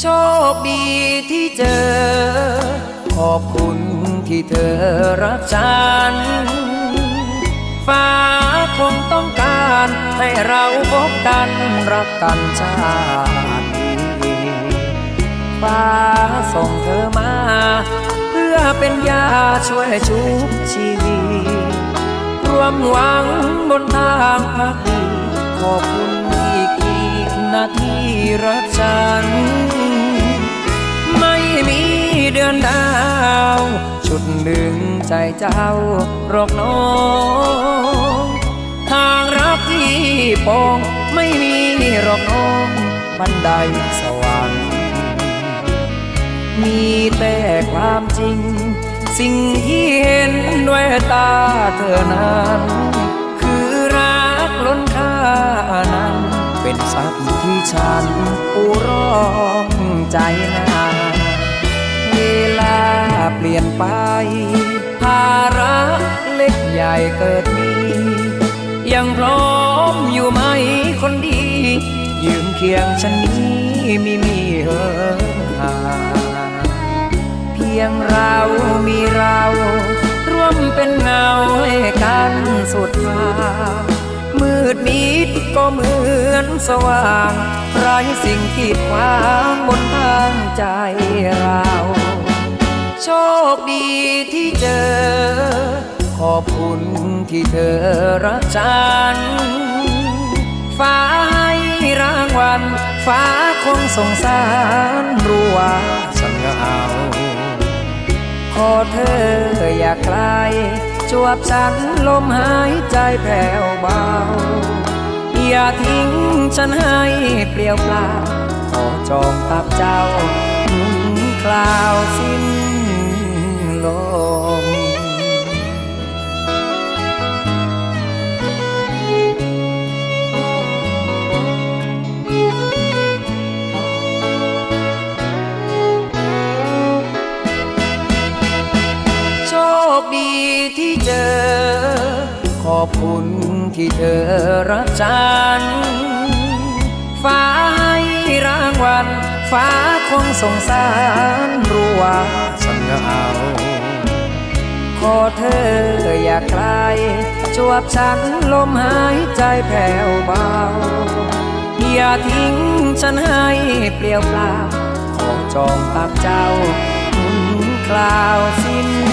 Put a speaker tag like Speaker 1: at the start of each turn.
Speaker 1: โชคดีที่เจอ ขอบคุณที่เธอรักฉัน ฟ้าคงต้องการให้เราพบกันรักกันชาติฟ้าส่งเธอมา เพื่อเป็นยาช่วยชุบชีวิตรวมหวังบนทางพักดีขอบคุณอี นาที่รักฉัน ไม่มีเดือนดาว ชุดหนึ่งใจเจ้ารอกน้องทางรักที่ปองไม่มีรอกน้องบันไดสวรรค์มีแต่ความจริง สิ่งที่เห็นด้วยตาเธอนั้น ฉันปูร้องใจนาเวลาเปลี่ยนไป ภาระเล็กใหญ่เกิดมี ยังพร้อมอยู่ไหมคนดี ยืมเคียงฉันนี้ไม่มีเหินห่าเพียงเรามีเราร่วมเป็นเงาให้กันสุดทางมืดมิดก็มืด อนสว่างไร้สิ่งขีดขวางบนทางใจเรา โชคดีที่เจอ ขอบคุณที่เธอรักฉัน ฟ้าให้รางวัล ฟ้าคงสงสารรู้ว่าฉันเหงาขอเธออย่าไกลจวบฉันลมหายใจแผ่วเบา อย่าทิ้งฉันให้เปลี่ยวเปล่าขอจองตับเจ้าคราวสิ้น อบคุณที่เธอรักฉัน ฟ้าให้รางวัล ฟ้าคงสงสารรู้ว่าฉันเหงาขอเธออย่าไกลจวบฉันลมหายใจแผ่วเบา อย่าทิ้งฉันให้เปลี่ยวเปล่า ขอจองตักเจ้าถึงคราวสิ้น